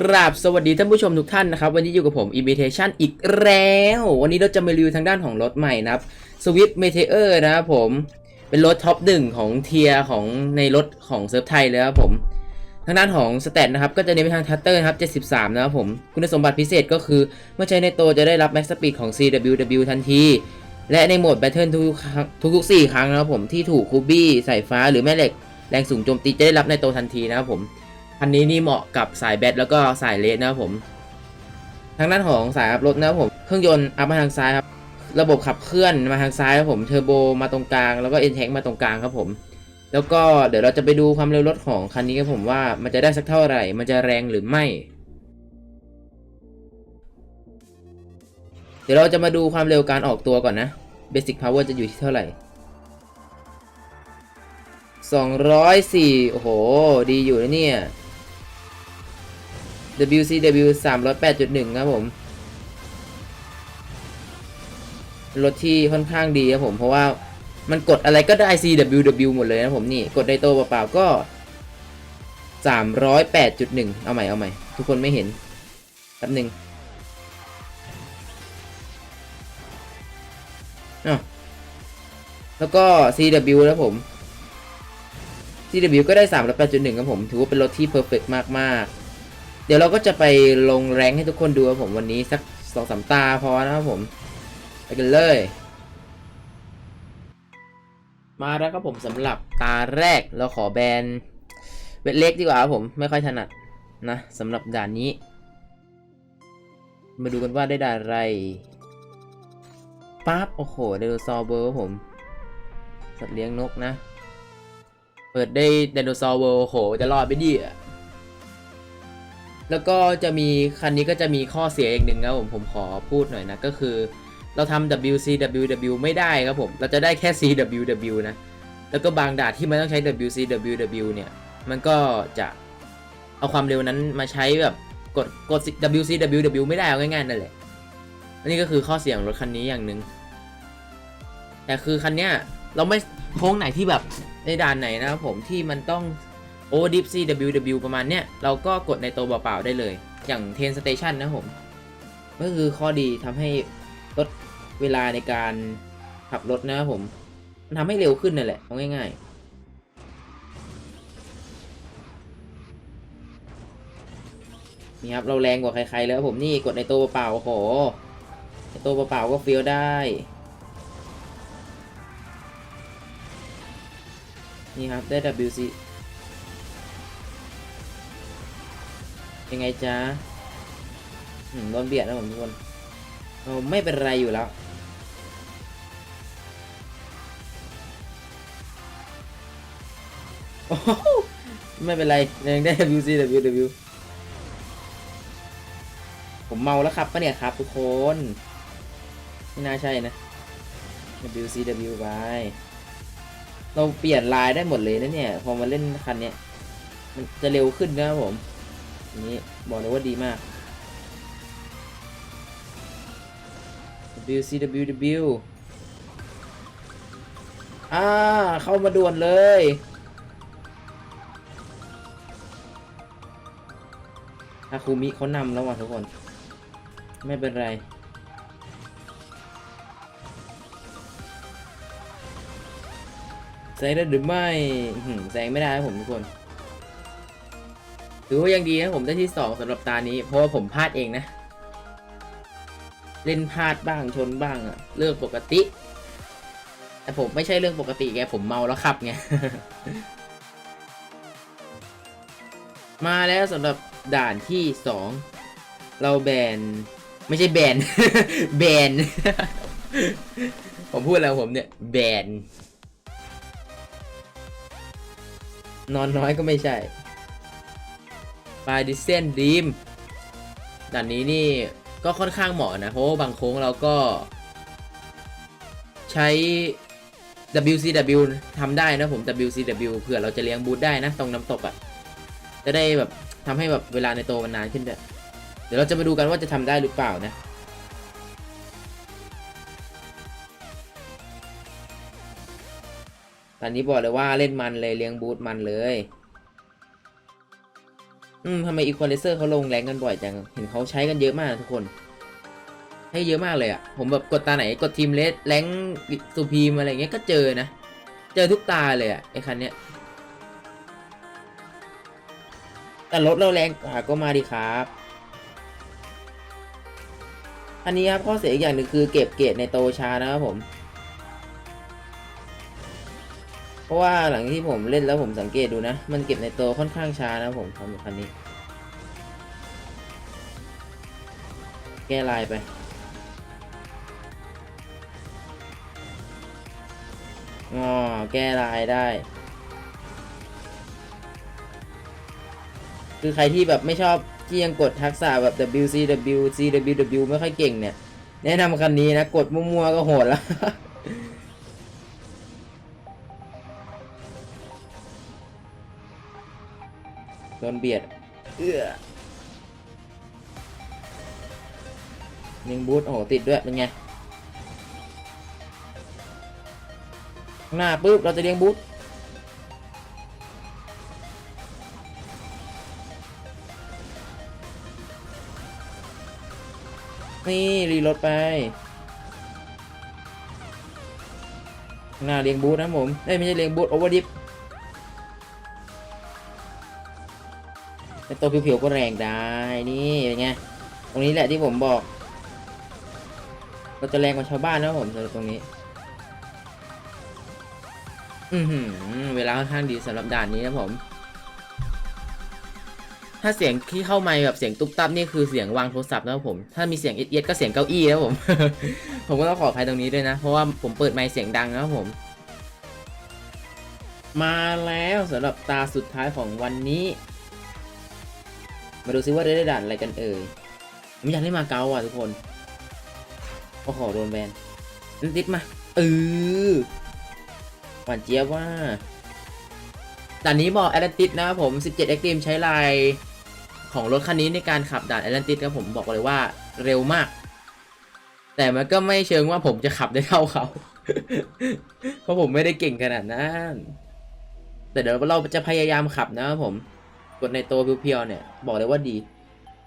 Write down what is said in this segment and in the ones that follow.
กราบสวัสดีท่านผู้ชมทุกท่านนะครับ วันนี้อยู่กับผม Imitation อีกแล้ว วันนี้เราจะมารีวิวทางด้านของรถใหม่นะครับ Swift Meteor นะครับผม เป็นรถท็อปหนึ่งของเทียของในรถของเซิร์ฟไทยเลยครับผม ทางด้านของสเตตนะครับ ก็จะเน้นไปทางทัตเตอร์นะครับ 73 นะครับผม คุณสมบัติพิเศษก็คือ เมื่อใช้ในโตวจะได้รับแม็กซ์สปีดของ CWW ทันที และในโหมด Battle ทุกทุกๆ4ครั้งนะครับผมที่ถูกคูบี้สายฟ้าหรือแม่เหล็กแรงสูงโจมตีจะได้รับในโตวทันทีนะครับผม คันนี้นี่เหมาะกับสายแบตแล้วก็สายเลสนะครับผม ทางด้านของสายอัพรถนะครับผม เครื่องยนต์อัพมาทางซ้ายครับ ระบบขับเคลื่อนมาทางซ้ายครับผม เทอร์โบมาตรงกลาง แล้วก็เอ็นแทงมาตรงกลางครับผม แล้วก็เดี๋ยวเราจะไปดูความเร็วรถของคันนี้ครับผมว่ามันจะได้สักเท่าไหร่ มันจะแรงหรือไม่ เดี๋ยวเราจะมาดูความเร็วการออกตัวก่อนนะ Basic Power จะอยู่ที่เท่าไหร่204โอ้โห ดีอยู่นะเนี่ย WCW 308.1 ครับผม รถที่ค่อนข้างดีครับผม เพราะว่ามันกดอะไรก็ได้ CWW หมดเลยนะผมนี่ กดไดโตเปล่าๆก็ 308.1 เอาใหม่เอาใหม่ ทุกคนไม่เห็นแป๊บหนึ่งอแล้วก็ CW แล้วผม CW ก็ได้308.1ครับผม ถือว่าเป็นรถที่เพอร์เฟกมาก ๆ เดี๋ยวเราก็จะไปลงแรงให้ทุกคนดูครับผมวันนี้สักสองสามตาพอนะครับผมไปกันเลย มาแล้วครับผมสำหรับตาแรกเราขอแบนเวทเล็กดีกว่าครับผมไม่ค่อยถนัดนะสำหรับด่านนี้ มาดูกันว่าได้ด่านอะไรปั๊บโอ้โหไดโนเสาร์เบอร์ผม สัตว์เลี้ยงนกนะ เปิดได้ไดโนเสาร์เวิลด์โอ้โห จะรอดไปดิอะ แล้วก็จะมีคันนี้ก็จะมีข้อเสียอีกหนึ่งครับผมผมขอพูดหน่อยนะ ก็คือเราทำ WCWW ไม่ได้ครับผมเราจะได้แค่ CWW นะ แล้วก็บางด่านที่มันต้องใช้ WCWW เนี่ย มันก็จะเอาความเร็วนั้นมาใช้แบบกดกด WCWW ไม่ได้เอาง่ายๆนั่นแหละอันนี้ก็คือข้อเสียของรถคันนี้อย่างหนึ่งแต่คือคันเนี้ยเราไม่โค้งไหนที่แบบในด่านไหนนะครับผมที่มันต้อง โอดิฟซี WW ประมาณเนี้ย เราก็กดในตัวเปล่าๆได้เลย อย่างเทนสเตชันนะผม ก็คือข้อดีทำให้ลดเวลาในการขับรถนะผม มันทำให้เร็วขึ้นนั่นแหละเอาง่าย ๆนี่ครับเราแรงกว่าใครๆแล้วผมนี่กดในตัวเปล่าโอ้โหในตัวเปล่าก็เฟี้ยวได้ นี่ครับได้ WC ยังไงจ๊ะโดนเบียดนะผมทุกคนเราไม่เป็นไรอยู่แล้วโอ้โหไม่เป็นไรยังได้ WC WW ผมเมาแล้วครับปะเนี่ยครับทุกคน ไม่น่าใช่นะ WCW ไปเราเปลี่ยนลายได้หมดเลยนะเนี่ย พอมาเล่นคันเนี้ย มันจะเร็วขึ้นนะครับผม อันนี้บอกเลยว่าดีมาก WCWW อ่า เข้ามาด่วนเลย อาคูมิเขานำแล้วว่ะทุกคน ไม่เป็นไร แซงได้หรือไม่แซงไม่ได้ครับผมทุกคน ถือว่ายังดีนะผมได้ที่สองสำหรับตานี้ เพราะว่าผมพลาดเองนะ เล่นพลาดบ้างชนบ้างอะเรื่องปกติ แต่ผมไม่ใช่เรื่องปกติไงผมเมาแล้วขับไงมาแล้วสำหรับด่านที่สองเราแบนไม่ใช่แบน แบน ผมพูดแล้วผมเนี่ย แบน นอนน้อยก็ไม่ใช่ ปลายดิเซนดีมด่านนี้นี่ก็ค่อนข้างเหมาะนะ เพราะว่าบางโค้งเราก็ ใช้ WCW ทำได้นะผม WCW เผื่อเราจะเลี้ยงบูธได้นะ ตรงน้ำตกอะ่ะ จะได้แบบทำให้แบบเวลาในโตมันนานขึ้นด้วยเดี๋ยวเราจะมาดูกันว่าจะทำได้หรือเปล่านะตอนนี้บอกเลยว่าเล่นมันเลยเลี้ยงบูธมันเลย อืมทำไมอีควอไลเซอร์เขาลงแรงกันบ่อยจัง เห็นเขาใช้กันเยอะมากนะทุกคน ให้เยอะมากเลยอะ่ะผมแบบกดตาไหนกดทีมเลสแรงสุพีมอะไรเงี้ยก็เจอนะ เจอทุกตาเลยอะ่ะไอคันเนี้ยแต่รถเราแรงกว่าก็มาดีครับ อันนี้ครับข้อเสียอีกอย่างหนึ่งคือเก็บเกรดในโตช้านะครับผม เพราะว่าหลังที่ผมเล่นแล้วผมสังเกตดูนะ มันเก็บในโตค่อนข้างช้านะผมสำหรับคันนี้ แก้ลายไปอ๋อแก้ลายได้ คือใครที่แบบไม่ชอบที่ยังกดทักษะแบบ W C W C W W ไม่ค่อยเก่งเนี่ย แนะนำคันนี้นะ กดมั่วๆก็โหดแล้ว โดนเบียด เอื้อยิงบูทโอ้โหติดด้วย เป็นไง ข้างหน้าปุ๊บ เราจะเลี้ยงบูทนี่ รีโหลดไป หน้าเลี้ยงบูทนะผม เอ้ย ไม่ใช่เลี้ยงบูทโอเวอร์ดิฟ ตัวผิวๆก็แรงได้นี่เป็นไงตรงนี้แหละที่ผมบอก เราจะแรงกว่าชาวบ้านนะผมสำหรับตรงนี้ อือหือเวลาค่อนข้างดีสำหรับด่านนี้นะผม ถ้าเสียงที่เข้ามค์แบบเสียงตุ๊บตับนี่คือเสียงวางโทรศัพท์นะครับผม ถ้ามีเสียงเอียดก็เสียงเก้าอี้นะผม ผมก็ต้องขออภัยตรงนี้ด้วยนะ เพราะว่าผมเปิดไมค์เสียงดังนะครับผมมาแล้วสำหรับตาสุดท้ายของวันนี้ มาดูซิว่าได้ด่านอะไรกันเอ่ยผมอยากเล่นมาเก๊าอะทุกคนโอ้โหโดนแบนนั่นติดมาเออหวานเจี๊ยบว่าด่านนี้บอกแอตแลนติสนะครับผม 17 e x t r e m e ใช้ลายของรถคันนี้ในการขับด่านแอตแลนติสครับผมบอกเลยว่าเร็วมาก แต่มันก็ไม่เชิงว่าผมจะขับได้เท่าเขา เพราะผมไม่ได้เก่งขนาดนั้น แต่เดี๋ยวเราจะพยายามขับนะครับผม กดในตัวเพียวๆเนี่ย บอกเลยว่าดี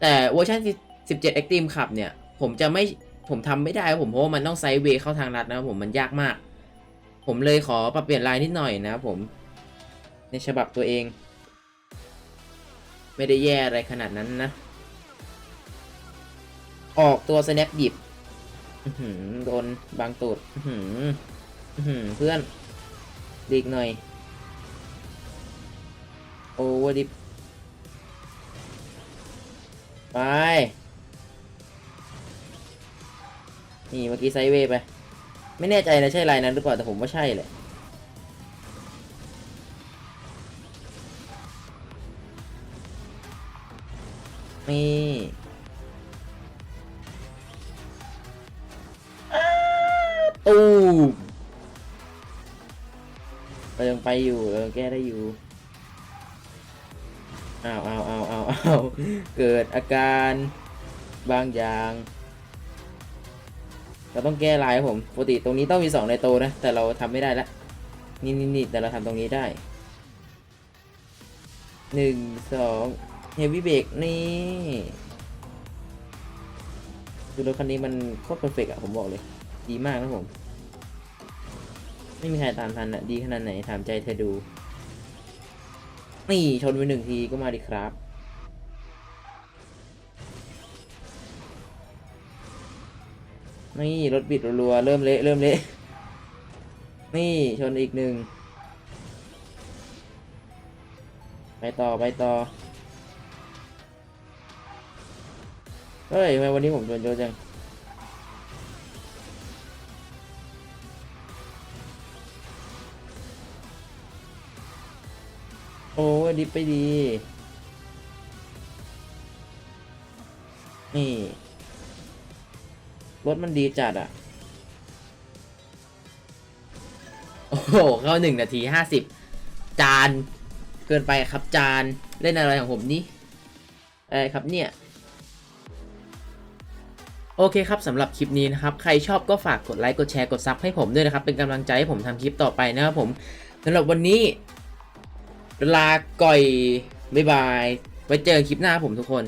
แต่เวอร์ชัน17 Extreme ขับเนี่ย ผมจะไม่ผมทำไม่ได้ครับผมเพราะว่ามันต้องไซด์เวย์เข้าทางลัดนะครับผมมันยากมาก ผมเลยขอปรับเปลี่ยนลายนิดหน่อยนะครับผม ในฉบับตัวเอง ไม่ได้แย่อะไรขนาดนั้นนะ ออกตัว snap หยิบโดนบางตูดเพื่อนดีกหน่อย โอเวอร์ดิ ไป นี่เมื่อกี้ไซเวไป ไม่แน่ใจนะใช่ลายนั้นหรือเปล่าแต่ผมว่าใช่แหละนี่ตูมเรายังไปอยู่เออแก้ได้อยู่ อ้าวอ้าวอ้าว เกิดอาการบางอย่าง เราต้องแก้ลายครับผมปกติตรงนี้ต้องมีสองในโตนะ แต่เราทำไม่ได้ละนี่นี่นี่แต่เราทำตรงนี้ได้หนึ่งสองเฮฟวี่เบรกนี่คือรถคันนี้มันโคตรเพอร์เฟกอะผมบอกเลย ดีมากนะผม ไม่มีใครตามทันอะดีขนาดไหนถามใจเธอดู นี่ชนไปหนึ่งทีก็มาดิครับ นี่รถบิดรัวๆเริ่มเละเริ่มเละนี่ชนอีกหนึ่งไปต่อไปต่อเฮ้ยทำไมวันนี้ผมชนเยอะจังโอ้ดิบไปดี นี่ รถมันดีจัดอะโอ้โห เข้าหนึ่งนาทีห้าสิบจาน เกินไปครับจาน เล่นอะไรของผมนี่อะไรครับเนี่ย โอเคครับสำหรับคลิปนี้นะครับ ใครชอบก็ฝากกดไลค์ กดแชร์ กดซับให้ผมด้วยนะครับ เป็นกำลังใจให้ผมทำคลิปต่อไปนะครับผมสำหรับวันนี้ ลาก่อย บ๊ายบาย ไว้เจอคลิปหน้าผมทุกคน